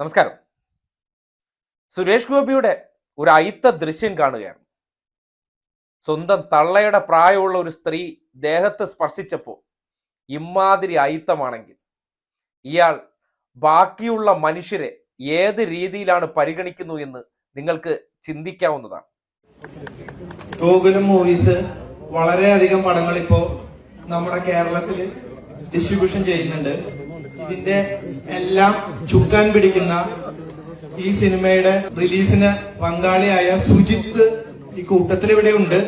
നമസ്കാരം. സുരേഷ് ഗോപിയുടെ ഒരു അയിത്ത ദൃശ്യം കാണുകയാണ്. സ്വന്തം തള്ളയുടെ പ്രായമുള്ള ഒരു സ്ത്രീ ദേഹത്ത് സ്പർശിച്ചപ്പോൾ ഇമാതിരി അയിത്തമാണെങ്കിൽ ഇയാൾ ബാക്കിയുള്ള മനുഷ്യരെ ഏത് രീതിയിലാണ് പരിഗണിക്കുന്നു എന്ന് നിങ്ങൾക്ക് ചിന്തിക്കാവുന്നതാണ്. ഗോകുലം മൂവീസ് വളരെയധികം പടങ്ങൾ ഇപ്പോ നമ്മുടെ കേരളത്തിൽ ഡിസ്ട്രിബ്യൂഷൻ ചെയ്യുന്നുണ്ട്. ഇതിന്റെ എല്ലാം ചുക്കാൻ പിടിക്കുന്ന ഈ സിനിമയുടെ റിലീസിന് പങ്കാളിയായ സുജിത്ത് ഈ കൂട്ടത്തിൽ ഇവിടെ ഉണ്ട്.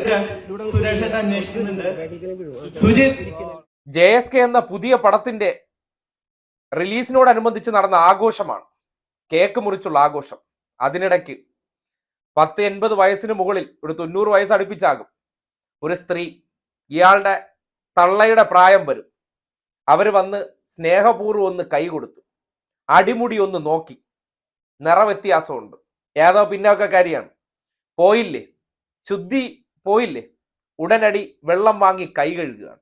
സുരേഷ് അന്വേഷിക്കുന്നുണ്ട്. സുജിത് ജെ എസ് കെ എന്ന പുതിയ പടത്തിന്റെ റിലീസിനോടനുബന്ധിച്ച് നടന്ന ആഘോഷമാണ്. കേക്ക് മുറിച്ചുള്ള ആഘോഷം. അതിനിടയ്ക്ക് പത്ത് എൺപത് വയസ്സിന് മുകളിൽ ഒരു തൊണ്ണൂറ് വയസ്സ് അടുപ്പിച്ചാകും. ഒരു സ്ത്രീ ഇയാളുടെ തള്ളയുടെ പ്രായം വരും. അവർ വന്ന് സ്നേഹപൂർവം ഒന്ന് കൈ കൊടുത്തു. അടിമുടി ഒന്ന് നോക്കി. നിറവ്യത്യാസമുണ്ട് ഏതോ പിന്നോക്കക്കാരിയാണ്. പോയില്ലേ? ശുദ്ധി പോയില്ലേ? ഉടനടി വെള്ളം വാങ്ങി കൈ കഴുകുകയാണ്.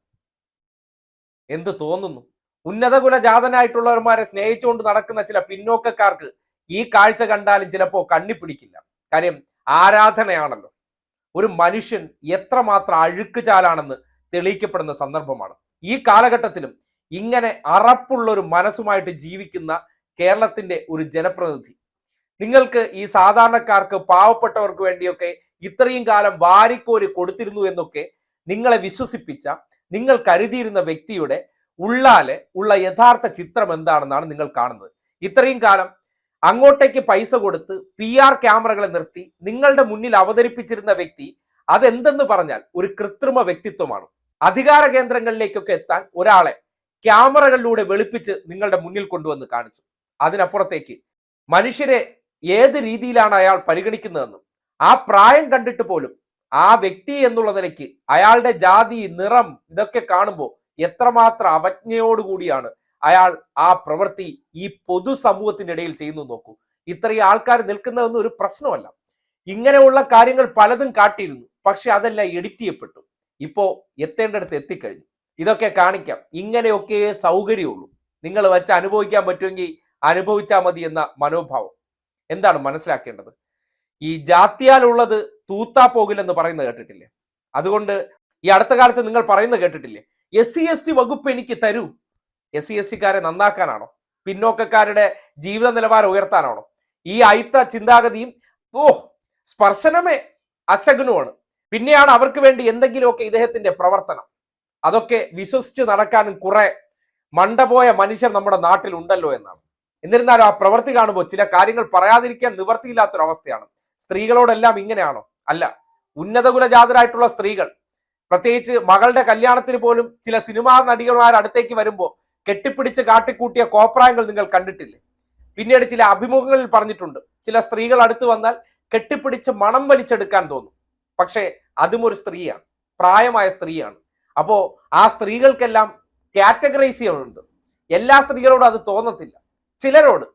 എന്ത് തോന്നുന്നു? ഉന്നതകുല ജാതനായിട്ടുള്ളവന്മാരെ സ്നേഹിച്ചുകൊണ്ട് നടക്കുന്ന ചില പിന്നോക്കക്കാർക്ക് ഈ കാഴ്ച കണ്ടാലും ചിലപ്പോൾ കണ്ണി പിടിക്കില്ല. കാര്യം ആരാധനയാണല്ലോ. ഒരു മനുഷ്യൻ എത്രമാത്രം അഴുക്ക് ചാലാണെന്ന് തെളിയിക്കപ്പെടുന്ന സന്ദർഭമാണ്. ഈ കാലഘട്ടത്തിലും ഇങ്ങനെ അറപ്പുള്ള ഒരു മനസ്സുമായിട്ട് ജീവിക്കുന്ന കേരളത്തിന്റെ ഒരു ജനപ്രതിനിധി. നിങ്ങൾക്ക് ഈ സാധാരണക്കാർക്ക് പാവപ്പെട്ടവർക്ക് വേണ്ടിയൊക്കെ ഇത്രയും കാലം വാരിക്കോരി കൊടുത്തിരുന്നു എന്നൊക്കെ നിങ്ങളെ വിശ്വസിപ്പിച്ച നിങ്ങൾ കരുതിയിരുന്ന വ്യക്തിയുടെ ഉള്ളാലെ ഉള്ള യഥാർത്ഥ ചിത്രം എന്താണെന്നാണ് നിങ്ങൾ കാണുന്നത്. ഇത്രയും കാലം അങ്ങോട്ടേക്ക് പൈസ കൊടുത്ത് പി ആർ ക്യാമറകളെ നിർത്തി നിങ്ങളുടെ മുന്നിൽ അവതരിപ്പിച്ചിരുന്ന വ്യക്തി അതെന്തെന്ന് പറഞ്ഞാൽ ഒരു കൃത്രിമ വ്യക്തിത്വമാണ്. അധികാര കേന്ദ്രങ്ങളിലേക്കൊക്കെ എത്താൻ ഒരാളെ ക്യാമറകളിലൂടെ വെളുപ്പിച്ച് നിങ്ങളുടെ മുന്നിൽ കൊണ്ടുവന്ന് കാണിച്ചു. അതിനപ്പുറത്തേക്ക് മനുഷ്യരെ ഏത് രീതിയിലാണ് അയാൾ പരിഗണിക്കുന്നതെന്നും ആ പ്രായം കണ്ടിട്ട് പോലും ആ വ്യക്തി എന്നുള്ള നിലയ്ക്ക് അയാളുടെ ജാതി നിറം ഇതൊക്കെ കാണുമ്പോൾ എത്രമാത്രം അവജ്ഞയോടുകൂടിയാണ് അയാൾ ആ പ്രവൃത്തി ഈ പൊതു പൊതുസമൂഹത്തിനിടയിൽ ചെയ്യുന്നു നോക്കൂ. ഇത്രയും ആൾക്കാർ നിൽക്കുന്നതൊന്നും ഒരു പ്രശ്നമല്ല. ഇങ്ങനെയുള്ള കാര്യങ്ങൾ പലതും കാട്ടിയിരുന്നു. പക്ഷെ അതെല്ലാം എഡിറ്റ് ചെയ്യപ്പെട്ടു. ഇപ്പോ എത്തേണ്ടടുത്ത് എത്തിക്കഴിഞ്ഞു. ഇതൊക്കെ കാണിക്കാം. ഇങ്ങനെയൊക്കെ സൗകര്യമുള്ളൂ. നിങ്ങൾ വെച്ച് അനുഭവിക്കാൻ പറ്റുമെങ്കിൽ അനുഭവിച്ചാൽ മതി എന്ന മനോഭാവം. എന്താണ് മനസ്സിലാക്കേണ്ടത്? ഈ ജാത്യാലുള്ളത് തൂത്താ പോകില്ലെന്ന് പറയുന്നത് കേട്ടിട്ടില്ലേ? അതുകൊണ്ട് ഈ അടുത്ത കാലത്ത് നിങ്ങൾ പറയുന്നത് കേട്ടിട്ടില്ലേ? എസ് സി എസ് ടി വകുപ്പ് എനിക്ക് തരൂ. എസ് സി എസ് ടിക്കാരെ നന്നാക്കാനാണോ? പിന്നോക്കക്കാരുടെ ജീവിത നിലവാരം ഉയർത്താനാണോ? ഈ അയിത്ത ചിന്താഗതിയും ഓ സ്പർശനമേ അശകുനുമാണ് പിന്നെയാണ് അവർക്ക് വേണ്ടി എന്തെങ്കിലുമൊക്കെ ഇദ്ദേഹത്തിന്റെ പ്രവർത്തനം. അതൊക്കെ വിശ്വസിച്ച് നടക്കാനും കുറെ മണ്ടപോയ മനുഷ്യർ നമ്മുടെ നാട്ടിൽ ഉണ്ടല്ലോ എന്നാണ്. എന്നിരുന്നാലും ആ പ്രവൃത്തി കാണുമ്പോൾ ചില കാര്യങ്ങൾ പറയാതിരിക്കാൻ നിവർത്തിയില്ലാത്തൊരവസ്ഥയാണ്. സ്ത്രീകളോടെല്ലാം ഇങ്ങനെയാണോ? അല്ല. ഉന്നതകുല ജാതരായിട്ടുള്ള സ്ത്രീകൾ. പ്രത്യേകിച്ച് മകളുടെ കല്യാണത്തിന് പോലും ചില സിനിമാ നടികന്മാർ അടുത്തേക്ക് വരുമ്പോൾ കെട്ടിപ്പിടിച്ച് കാട്ടിക്കൂട്ടിയ കോപ്രായങ്ങൾ നിങ്ങൾ കണ്ടിട്ടില്ലേ? പിന്നീട് ചില അഭിമുഖങ്ങളിൽ പറഞ്ഞിട്ടുണ്ട്. ചില സ്ത്രീകൾ അടുത്ത് വന്നാൽ കെട്ടിപ്പിടിച്ച് മണം വലിച്ചെടുക്കാൻ തോന്നും. പക്ഷേ അതും ഒരു സ്ത്രീയാണ്. പ്രായമായ സ്ത്രീയാണ്. അപ്പോ ആ സ്ത്രീകൾക്കെല്ലാം കാറ്റഗറൈസ് ചെയ്യുന്നുണ്ട് എല്ലാ സ്ത്രീകളോടും അത് തോന്നത്തില്ല. ചിലരോട്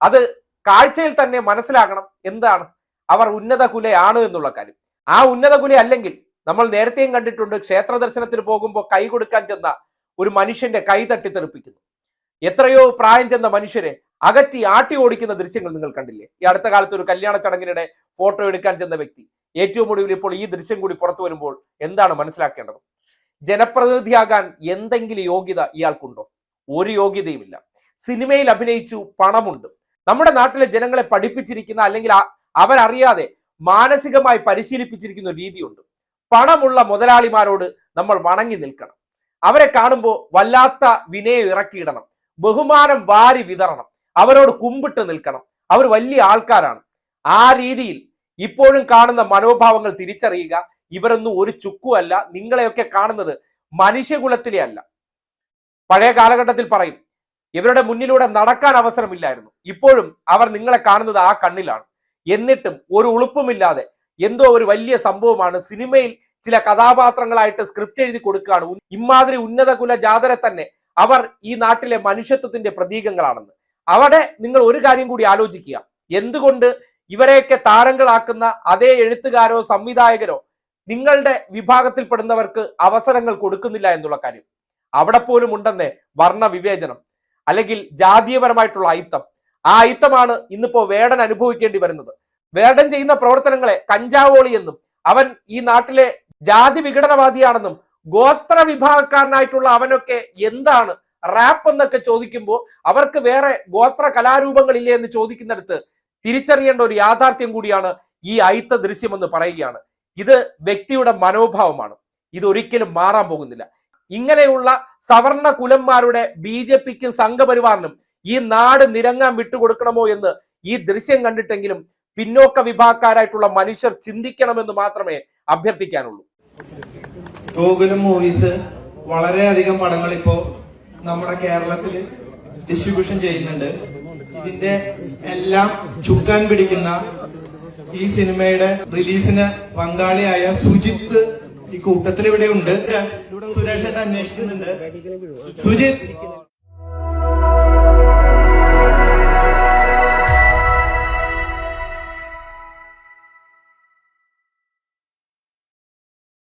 അത് കാഴ്ചയിൽ തന്നെ മനസ്സിലാകണം എന്താണ് അവർ ഉന്നത കുലയാണ് എന്നുള്ള കാര്യം. ആ ഉന്നത കുല അല്ലെങ്കിൽ നമ്മൾ നേരത്തെയും കണ്ടിട്ടുണ്ട് ക്ഷേത്ര ദർശനത്തിന് പോകുമ്പോൾ കൈ കൊടുക്കാൻ ചെന്ന ഒരു മനുഷ്യന്റെ കൈ തട്ടിത്തെറിപ്പിക്കുന്നു. എത്രയോ പ്രായം ചെന്ന മനുഷ്യരെ അകറ്റി ആട്ടി ഓടിക്കുന്ന ദൃശ്യങ്ങൾ നിങ്ങൾ കണ്ടില്ലേ? ഈ അടുത്ത കാലത്ത് ഒരു കല്യാണ ചടങ്ങിനിടെ ഫോട്ടോ എടുക്കാൻ ചെന്ന വ്യക്തി. ഏറ്റവും ഒടുവിൽ ഇപ്പോൾ ഈ ദൃശ്യം കൂടി പുറത്തു വരുമ്പോൾ എന്താണ് മനസ്സിലാക്കേണ്ടത്? ജനപ്രതിനിധിയാകാൻ എന്തെങ്കിലും യോഗ്യത ഇയാൾക്കുണ്ടോ? ഒരു യോഗ്യതയുമില്ല. സിനിമയിൽ അഭിനയിച്ചു പണമുണ്ട്. നമ്മുടെ നാട്ടിലെ ജനങ്ങളെ പഠിപ്പിച്ചിരിക്കുന്ന അല്ലെങ്കിൽ അവരറിയാതെ മാനസികമായി പരിശീലിപ്പിച്ചിരിക്കുന്ന രീതിയുണ്ട്. പണമുള്ള മുതലാളിമാരോട് നമ്മൾ വണങ്ങി നിൽക്കണം. അവരെ കാണുമ്പോൾ വല്ലാത്ത വിനയം ഇറക്കിയിടണം. ബഹുമാനം വാരി വിതറണം. അവരോട് കുമ്പിട്ട് നിൽക്കണം. അവർ വലിയ ആൾക്കാരാണ്. ആ രീതിയിൽ ഇപ്പോഴും കാണുന്ന മനോഭാവങ്ങൾ തിരിച്ചറിയുക ഇവരൊന്നും ഒരു ചുക്കുമല്ല നിങ്ങളെയൊക്കെ കാണുന്നത് മനുഷ്യകുലത്തിലെ അല്ല. പഴയ കാലഘട്ടത്തിൽ പറയും ഇവരുടെ മുന്നിലൂടെ നടക്കാൻ അവസരമില്ലായിരുന്നു. ഇപ്പോഴും അവർ നിങ്ങളെ കാണുന്നത് ആ കണ്ണിലാണ്. എന്നിട്ടും ഒരു ഉളുപ്പുമില്ലാതെ എന്തോ ഒരു വലിയ സംഭവമാണ്. സിനിമയിൽ ചില കഥാപാത്രങ്ങളായിട്ട് സ്ക്രിപ്റ്റ് എഴുതി കൊടുക്കുകയാണ്. ഇമാതിരി ഉന്നത കുല ജാതരെ തന്നെ അവർ ഈ നാട്ടിലെ മനുഷ്യത്വത്തിന്റെ പ്രതീകങ്ങളാണെന്ന്. അവിടെ നിങ്ങൾ ഒരു കാര്യം കൂടി ആലോചിക്കുക. എന്തുകൊണ്ട് ഇവരെയൊക്കെ താരങ്ങളാക്കുന്ന അതേ എഴുത്തുകാരോ സംവിധായകരോ നിങ്ങളുടെ വിഭാഗത്തിൽപ്പെടുന്നവർക്ക് അവസരങ്ങൾ കൊടുക്കുന്നില്ല എന്നുള്ള കാര്യം. അവിടെ പോലും ഉണ്ടെന്ന് വർണ വിവേചനം അല്ലെങ്കിൽ ജാതീയപരമായിട്ടുള്ള അയിത്തം. ആ അയിത്തമാണ് ഇന്നിപ്പോ വേടൻ അനുഭവിക്കേണ്ടി വരുന്നത്. വേടൻ ചെയ്യുന്ന പ്രവർത്തനങ്ങളെ കഞ്ചാവോളി എന്നും അവൻ ഈ നാട്ടിലെ ജാതി വിഘടനവാദിയാണെന്നും ഗോത്ര വിഭാഗക്കാരനായിട്ടുള്ള അവനൊക്കെ എന്താണ് റാപ്പ് എന്നൊക്കെ ചോദിക്കുമ്പോൾ അവർക്ക് വേറെ ഗോത്ര കലാരൂപങ്ങളില്ലേ എന്ന് ചോദിക്കുന്നിടത്ത് തിരിച്ചറിയേണ്ട ഒരു യാഥാർത്ഥ്യം കൂടിയാണ് ഈ അയിത്ത ദൃശ്യമെന്ന് പറയുകയാണ്. ഇത് വ്യക്തിയുടെ മനോഭാവമാണ്. ഇതൊരിക്കലും മാറാൻ പോകുന്നില്ല. ഇങ്ങനെയുള്ള സവർണ കുലന്മാരുടെ ബി ജെ പിക്കും സംഘപരിവാറിനും ഈ നാട് നിരങ്ങാൻ വിട്ടുകൊടുക്കണമോ എന്ന് ഈ ദൃശ്യം കണ്ടിട്ടെങ്കിലും പിന്നോക്ക വിഭാഗക്കാരായിട്ടുള്ള മനുഷ്യർ ചിന്തിക്കണമെന്ന് മാത്രമേ അഭ്യർത്ഥിക്കാനുള്ളൂ. ഗോകുലം മൂവീസ് വളരെയധികം പടങ്ങൾ ഇപ്പോ നമ്മുടെ കേരളത്തിൽ ഡിസ്ട്രിബ്യൂഷൻ ചെയ്യുന്നുണ്ട്. ഇതിന്റെ എല്ലാം ചുക്കാൻ പിടിക്കുന്ന ഈ സിനിമയുടെ റിലീസിന് പങ്കാളിയായ സുജിത്ത് ഈ കൂട്ടത്തിൽ ഇവിടെ ഉണ്ട് സുരേഷ് അന്വേഷിക്കുന്നുണ്ട് സുജിത്ത്.